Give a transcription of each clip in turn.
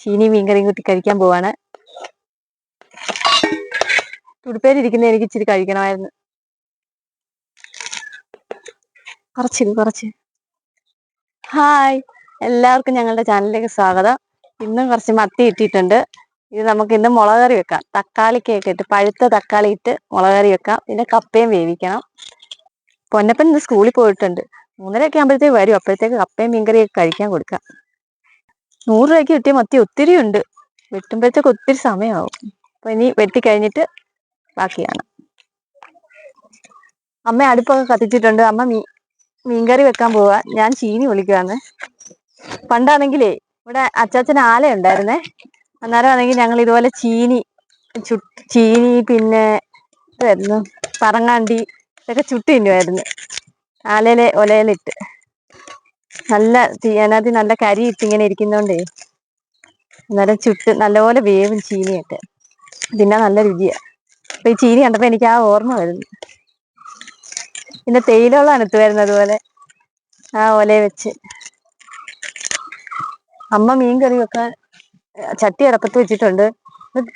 ചീനി മീൻകറിയും കൂട്ടി കഴിക്കാൻ പോവാണ്. തുടുപ്പേരിയിരിക്കുന്ന എനിക്ക് ഇച്ചിരി കഴിക്കണമായിരുന്നു. കുറച്ച് കുറച്ച്. ഹായ് എല്ലാവർക്കും ഞങ്ങളുടെ ചാനലിലേക്ക് സ്വാഗതം. ഇന്നും കുറച്ച് മത്തി ഇട്ടിട്ടുണ്ട്. ഇത് നമുക്ക് ഇന്ന് മുളക് കറി വെക്കാം. തക്കാളിക്കൊക്കെ ഇട്ട് പഴുത്ത തക്കാളി ഇട്ട് മുളക് കറി വെക്കാം. പിന്നെ കപ്പയും വേവിക്കണം. പൊന്നപ്പൻ ഇന്ന് സ്കൂളിൽ പോയിട്ടുണ്ട്. മൂന്നരയൊക്കെ ആകുമ്പോഴത്തേക്ക് വരും. അപ്പോഴത്തേക്ക് കപ്പയും മീൻകറിയൊക്കെ കഴിക്കാൻ കൊടുക്കാം. നൂറ് രൂപയ്ക്ക് കിട്ടിയ മത്തി ഒത്തിരി ഉണ്ട് വെട്ടുമ്പോഴത്തേക്ക് ഒത്തിരി സമയമാവും അപ്പൊ ഇനി വെട്ടി കഴിഞ്ഞിട്ട് ബാക്കിയാണ്. അമ്മ അടുപ്പൊക്കെ കത്തിച്ചിട്ടുണ്ട്. അമ്മ മീ മീൻകറി വെക്കാൻ പോവാ. ഞാൻ ചീനി വിളിക്കുവാന്ന് പണ്ടാണെങ്കിലേ ഇവിടെ അച്ചാച്ചന് ആല ഉണ്ടായിരുന്നേ. അന്നേരം ആണെങ്കിൽ ഞങ്ങൾ ഇതുപോലെ ചീനി ചു ചീനി പിന്നെ ഇതായിരുന്നു. പറങ്ങാണ്ടി ഇതൊക്കെ ചുട്ടി തിന്നുമായിരുന്നു. ആലയിലെ ഒലയിലിട്ട്. നല്ല തീ അതിനകത്ത് നല്ല കരി ഇട്ട് ഇങ്ങനെ ഇരിക്കുന്നോണ്ടേ അന്നേരം ചുട്ട് നല്ലപോലെ വേവും ചീനിയൊക്കെ. പിന്നെ നല്ല രുചിയാ. അപ്പൊ ഈ ചീനി കണ്ടപ്പോ എനിക്ക് ആ ഓർമ്മ വരുന്നു. പിന്നെ തേയിലുള്ള ഇട്ട് വരുന്നത് അതുപോലെ ആ ഒലയെ വെച്ച്. അമ്മ മീൻ കറി വെക്കാൻ ചട്ടി അടപ്പത്ത് വെച്ചിട്ടുണ്ട്.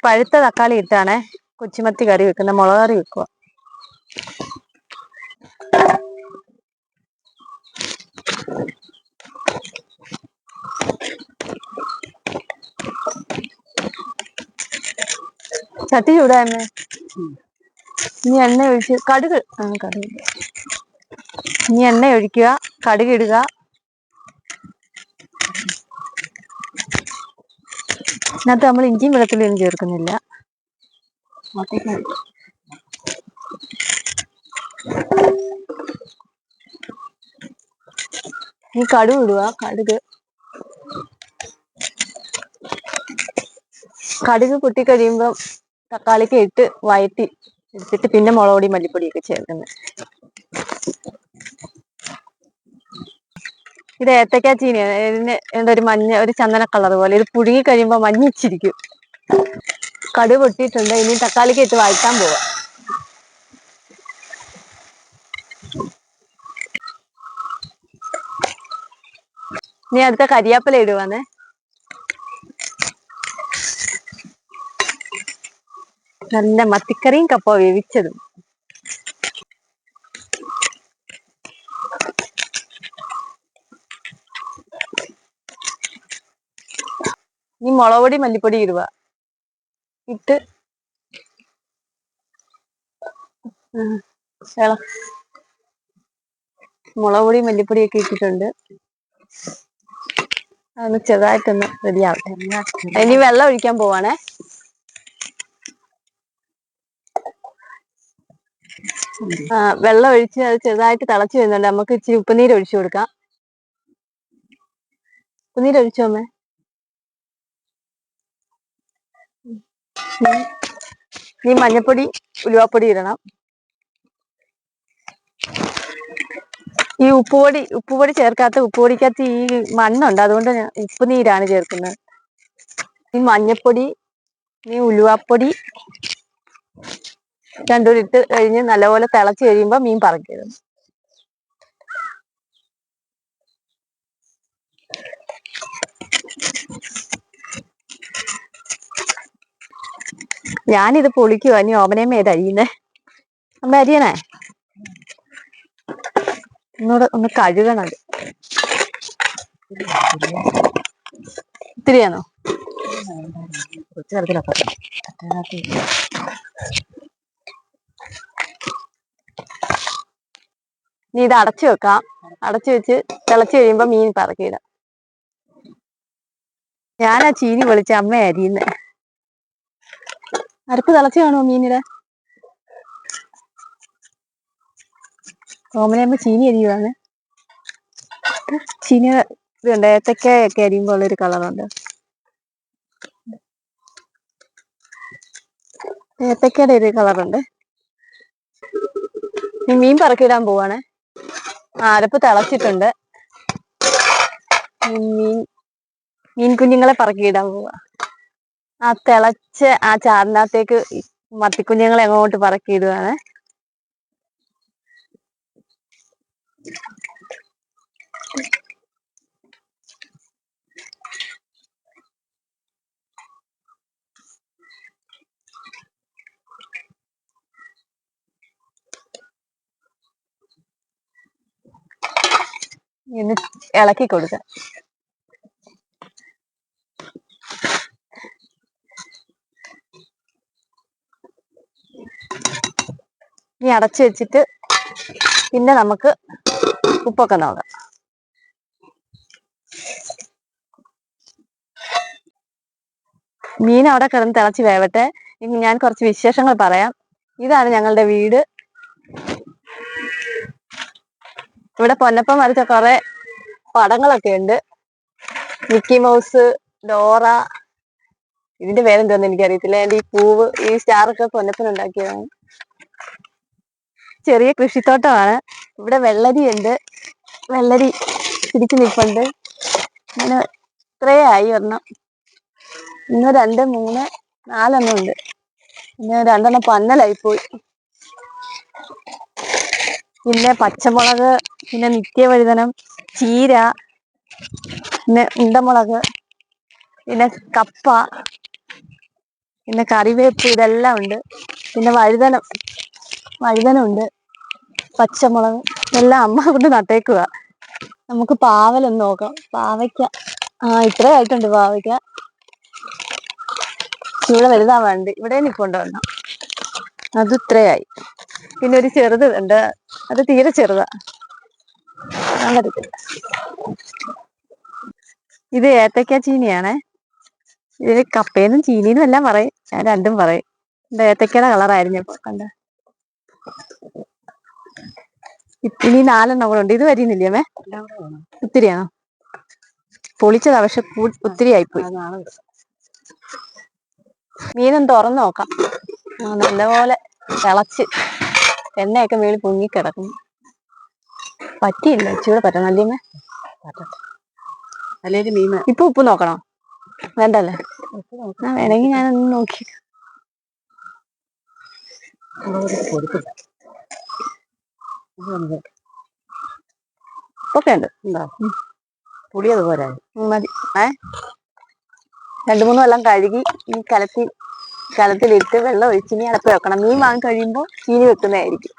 പഴുത്ത തക്കാളി ഇട്ടാണേ കൊച്ചുമത്തി കറി വെക്കുന്ന മുളക് കറി വെക്കുക ചട്ടി ചൂടായമ്മേ ഇനി എണ്ണ ഒഴിച്ച് കടുക് ആ കടുക് ഇനി എണ്ണ ഒഴിക്കുക കടുക് ഇടുക. ഇതിനകത്ത് നമ്മൾ ഇഞ്ചിയും വെളുത്തുള്ളിയും ചേർക്കുന്നില്ല. ഈ കടുക് ഇടുക കടുക്. കടുക് പൊട്ടിക്കഴിയുമ്പം തക്കാളിക്ക് ഇട്ട് വയറ്റി എടുത്തിട്ട് പിന്നെ മുളക് പൊടി മല്ലിപ്പൊടിയൊക്കെ ചേർക്കുന്നത് ഇത് ഏത്തക്ക ചീനിയാണ് ഇതിന് എന്താ ഒരു മഞ്ഞ ഒരു ചന്ദന കളർ പോലെ. ഇത് പുഴുങ്ങി കഴിയുമ്പോൾ മഞ്ഞിച്ചിരിക്കും കടു പൊട്ടിയിട്ടുണ്ട്. ഇനി തക്കാളിക്ക് ഇട്ട് വഴറ്റാൻ പോവാ. ഇനി അടുത്ത കരിയാപ്പില ഇടുവാന്നേ. നല്ല മത്തിക്കറിയും കപ്പ വേവിച്ചതും. ഇനി മുളകുപൊടി മല്ലിപ്പൊടി ഇടുക. ഇട്ട് മുളക് പൊടി മല്ലിപ്പൊടി ഒക്കെ ഇട്ടിട്ടുണ്ട്. അതൊന്ന് ചെറുതായിട്ടൊന്ന് റെഡി ആവട്ടെ. ഇനി വെള്ളം ഒഴിക്കാൻ പോവാണേ. വെള്ളം ഒഴിച്ച് അത് ചെറുതായിട്ട് തിളച്ച് വരുന്നുണ്ട് നമുക്ക് ഇച്ചിരി ഉപ്പുനീര് ഒഴിച്ചു കൊടുക്കാം ഉപ്പുനീര് ഒഴിച്ചോ അമ്മേ ഈ മഞ്ഞപ്പൊടി ഉലുവാപ്പൊടി ഇടണം ഈ ഉപ്പുപൊടി ഉപ്പുപൊടി ചേർക്കാത്ത ഉപ്പുപൊടിക്കകത്ത് ഈ മണ്ണുണ്ട് അതുകൊണ്ട് ഞാൻ ഉപ്പുനീരാണ് ചേർക്കുന്നത് ഈ മഞ്ഞപ്പൊടി ഈ ഉലുവാപ്പൊടി രണ്ടും ഇട്ട് കഴിഞ്ഞ് നല്ലപോലെ തിളച്ച് കഴിയുമ്പോൾ മീൻ പറക്കിയിടും ഞാനിത് പൊളിക്കുവാ. ഇനി ഓമനയമ്മ ഇത് അരിയുന്നേ? അമ്മ അരിയണേ? ഒന്നുകൂടെ ഒന്ന് കഴുകണത് ഇത്തിരിയാണോ? ഇനി ഇത് അടച്ചു വെക്കാം. അടച്ചു വെച്ച് തിളച്ചു കഴിയുമ്പോ മീൻ പറക്കിയിടാം ഞാനാ ചീനി വിളിച്ച അമ്മ അരിയുന്നേ അരപ്പ് തിളച്ചു കാണുമോ മീനിടെ? ഓമനയമ്മ ചീനി അരിയുവാണ്. ചീനി ഇതുണ്ട് ഏത്തക്കായൊക്കെ അരിയുമ്പോൾ ഉള്ളൊരു കളറുണ്ട്. ഏത്തക്കയുടെ ഒരു കളറുണ്ട്. മീൻ പറക്കിടാൻ പോവാണ്. അരപ്പ് തിളച്ചിട്ടുണ്ട്. മീൻ മീൻ കുഞ്ഞുങ്ങളെ പറക്കിയിടാൻ പോവാ. ആ തിളച്ച ആ ചാറിനകത്തേക്ക് മത്തിക്കുഞ്ഞുങ്ങളെ അങ്ങോട്ട് പറക്കിയിടുവാണ്. ഇന്ന് ഇളക്കി കൊടുക്കാം. ഇനി അടച്ചു വെച്ചിട്ട് പിന്നെ നമുക്ക് ഉപ്പൊക്കെ നോക്കാം മീൻ അവിടെ കിടന്ന് തിളച്ച് വേവട്ടെ. ഇനി ഞാൻ കുറച്ച് വിശേഷങ്ങൾ പറയാം. ഇതാണ് ഞങ്ങളുടെ വീട്. ഇവിടെ പൊന്നപ്പം വരച്ച കുറെ പടങ്ങളൊക്കെ ഉണ്ട്. മിക്കി മൗസ് ഡോറ ഇതിന്റെ പേരെന്തോന്ന് എനിക്കറിയത്തില്ല. എന്റെ ഈ പൂവ് ഈ സ്റ്റാറൊക്കെ പൊന്നപ്പൻ ഉണ്ടാക്കിയതാണ്. ചെറിയ കൃഷിത്തോട്ടമാണ്. ഇവിടെ വെള്ളരി ഉണ്ട് വെള്ളരി പിടിച്ചു നിൽപ്പുണ്ട് അങ്ങനെ ഇത്രേ ആയി ഒരെണ്ണം. ഇന്ന് രണ്ട് മൂന്ന് നാലെണ്ണം ഉണ്ട്. പിന്നെ രണ്ടെണ്ണം പന്നലായി പോയി. പിന്നെ പച്ചമുളക് പിന്നെ നിത്യവഴുതനം ചീര പിന്നെ ഉണ്ടമുളക് പിന്നെ കപ്പ പിന്നെ കറിവേപ്പ് ഇതെല്ലാം ഉണ്ട്. പിന്നെ വഴുതനം വഴുതനം ഉണ്ട്. പച്ചമുളക് എല്ലാം അമ്മ കൊണ്ട് നട്ടേക്കുക നമുക്ക് പാവലൊന്ന് നോക്കാം. പാവയ്ക്ക. ആ ഇത്ര ആയിട്ടുണ്ട് പാവയ്ക്ക. ഇവിടെ വലുതാവാണ്ട്. ഇവിടെ ഒരെണ്ണം അത് ഇത്രയായി. പിന്നെ ഒരു ചെറുത് ഉണ്ട്. അത് തീരെ ചെറുതാ. ഇത് ഏത്തക്ക ചീനിയാണേ. ഇതിന് കപ്പയെന്നും ചീനിന്നും എല്ലാം പറയും. ഞാൻ രണ്ടും പറയും. എന്റെ ഏത്തക്കയുടെ കളറായിരുന്നു കണ്ട? ഇനി നാലെണ്ണം കൂടെ ഉണ്ട്. ഇത് വരുന്നില്ലേ അമ്മേ? ഒത്തിരിയാണോ? പൊളിച്ചതാ. പക്ഷെ ഒത്തിരി ആയിപ്പോയി. മീനും തുറന്നു നോക്കാം. നല്ലപോലെ തിളച്ച്. എണ്ണയൊക്കെ മേളിൽ പൊങ്ങി കിടക്കുന്നു. പറ്റിയില്ല ഇച്ചിരി പറ്റണം. അല്ലേ? അല്ലെങ്കിൽ മീൻ ഇപ്പൊ ഉപ്പ് നോക്കണോ? വേണ്ടല്ലേ? ആ വേണമെങ്കിൽ ഞാനൊന്ന് നോക്കി. കൊടുക്കില്ല ഒക്കെ ഉണ്ട്. എന്താ പുളിയത് പോരാ. മതി. ഏ? രണ്ടു മൂന്ന് വെള്ളം കഴുകി ഈ കലത്തിൽ കലത്തിലിട്ട് വെള്ളം ഒഴിച്ച് ഇനി അടപ്പ് വെക്കണം. മീൻ വാങ്ങി കഴിയുമ്പോൾ ചീനി വെക്കുന്നതായിരിക്കും.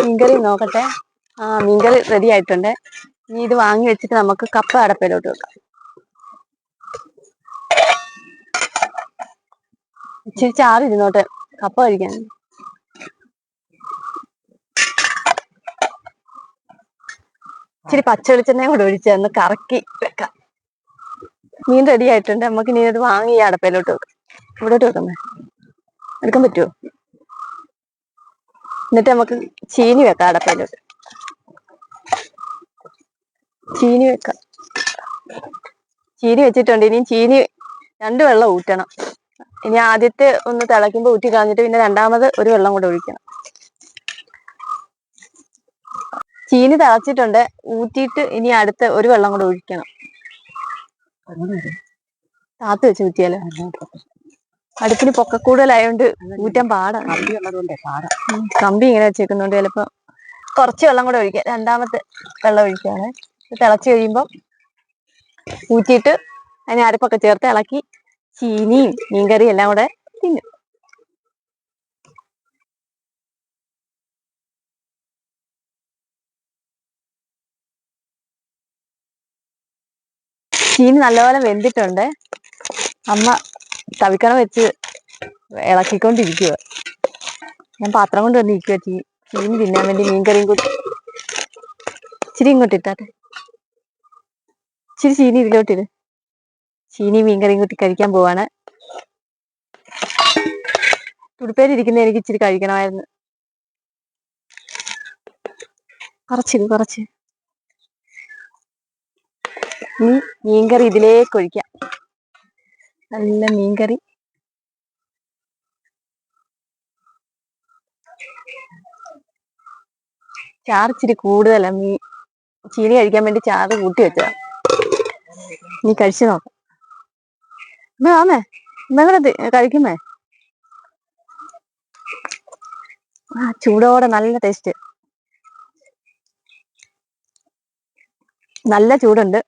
മീൻകറി നോക്കട്ടെ. ആ മീൻകറി റെഡി ആയിട്ടുണ്ട്. ഇനി ഇത് വാങ്ങി വെച്ചിട്ട് നമുക്ക് കപ്പ അടപ്പയിലോട്ട് വെക്കാം. ഇച്ചിരി ചാറ് ഇരുന്നോട്ടെ കപ്പ കഴിക്കാൻ. ഇച്ചിരി പച്ച വെളിച്ചെണ്ണയും കൂടെ ഒഴിച്ച് ഒന്ന് കറക്കി വെക്കാം. മീൻ റെഡി ആയിട്ടുണ്ട്. നമുക്ക് ഇനി അത് വാങ്ങി അടപ്പയിലോട്ട് വെക്കാം. ഇവിടോട്ട് വെക്കുന്നേ. എടുക്കാൻ പറ്റുമോ എന്നിട്ട് നമുക്ക് ചീനി വെക്കാം അടപ്പയിലോട്ട്. ചീനി വെക്കാം. ചീനി വെച്ചിട്ടുണ്ട്. ഇനിയും ചീനി രണ്ട് വെള്ളം ഊറ്റണം. ഇനി ആദ്യത്തെ ഒന്ന് തിളയ്ക്കുമ്പോൾ ഊറ്റി കളഞ്ഞിട്ട് പിന്നെ രണ്ടാമത് ഒരു വെള്ളം കൂടെ ഒഴിക്കണം. ചീനി തിളച്ചിട്ടുണ്ട്. ഊറ്റിയിട്ട് ഇനി അടുത്ത ഒരു വെള്ളം കൂടെ ഒഴിക്കണം. താത്ത് വെച്ച് ഊറ്റിയാലോ? അടുപ്പിന് പൊക്കക്കൂടുതലായോണ്ട് ഊറ്റാൻ പാടാണ് കമ്പി ഇങ്ങനെ വെച്ചേക്കുന്നോണ്ട് ചിലപ്പോ കുറച്ച് വെള്ളം കൂടെ ഒഴിക്കാം. രണ്ടാമത്തെ വെള്ളം ഒഴിക്കാണ്. ഇത് തിളച്ച് കഴിയുമ്പോൾ ഊറ്റിയിട്ട് അതിന് അരപ്പൊക്കെ ചേർത്ത് ഇളക്കി ചീനിയും മീൻകറിയും എല്ലാം കൂടെ ചീനി നല്ലപോലെ വെന്തിട്ടുണ്ട്. അമ്മ തവിക്കണ വെച്ച് ഇളക്കിക്കൊണ്ടിരിക്കുക ഞാൻ പാത്രം കൊണ്ട് വന്ന് ഇരിക്കുക ചീ മീൻ തിന്നാൻ വേണ്ടി മീൻകറിയും കൂടി ഇച്ചിരി ഇങ്ങോട്ട് ഇട്ടാട്ടെ. ഇച്ചിരി ചീനി ഇതിലോട്ടിട് ചീനി മീൻകറിയും കൂട്ടി കഴിക്കാൻ പോവാണ്. തുടുപ്പേരിയിരിക്കുന്ന എനിക്ക് ഇച്ചിരി കഴിക്കണമായിരുന്നു. കുറച്ചിത് കുറച്ച്. ഇനി മീൻകറി ഇതിലേക്ക് ഒഴിക്കാം. നല്ല മീൻകറി. ചാറിച്ചിരി കൂടുതലാ മീ ചീനി കഴിക്കാൻ വേണ്ടി ചാറ് കൂട്ടി വെച്ചതാ. നീ കഴിച്ചു നോക്കാം. അമ്മേ ആമേ അമ്മ കൂടെ തി- കഴിക്കുമേ ആ ചൂടോടെ നല്ല ടേസ്റ്റ് നല്ല ചൂടുണ്ട്.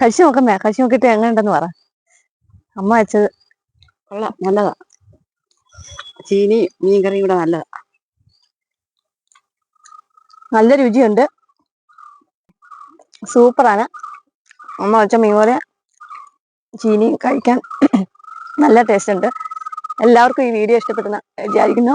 കഴിച്ചു നോക്കണ്ടേ കഴിച്ചു നോക്കിയിട്ട് എങ്ങനെയുണ്ടെന്ന് പറ. അമ്മ വെച്ചത് കൊള്ളാം നല്ലതാ. ചീനി മീൻകറി കൂടെ നല്ലതാ. നല്ല രുചിയുണ്ട്. സൂപ്പറാണ്. അമ്മ വെച്ച മീൻ പോലെ ചീനി കഴിക്കാൻ നല്ല ടേസ്റ്റ് ഉണ്ട്. എല്ലാവർക്കും ഈ വീഡിയോ ഇഷ്ടപ്പെടുന്ന വിചാരിക്കുന്നു.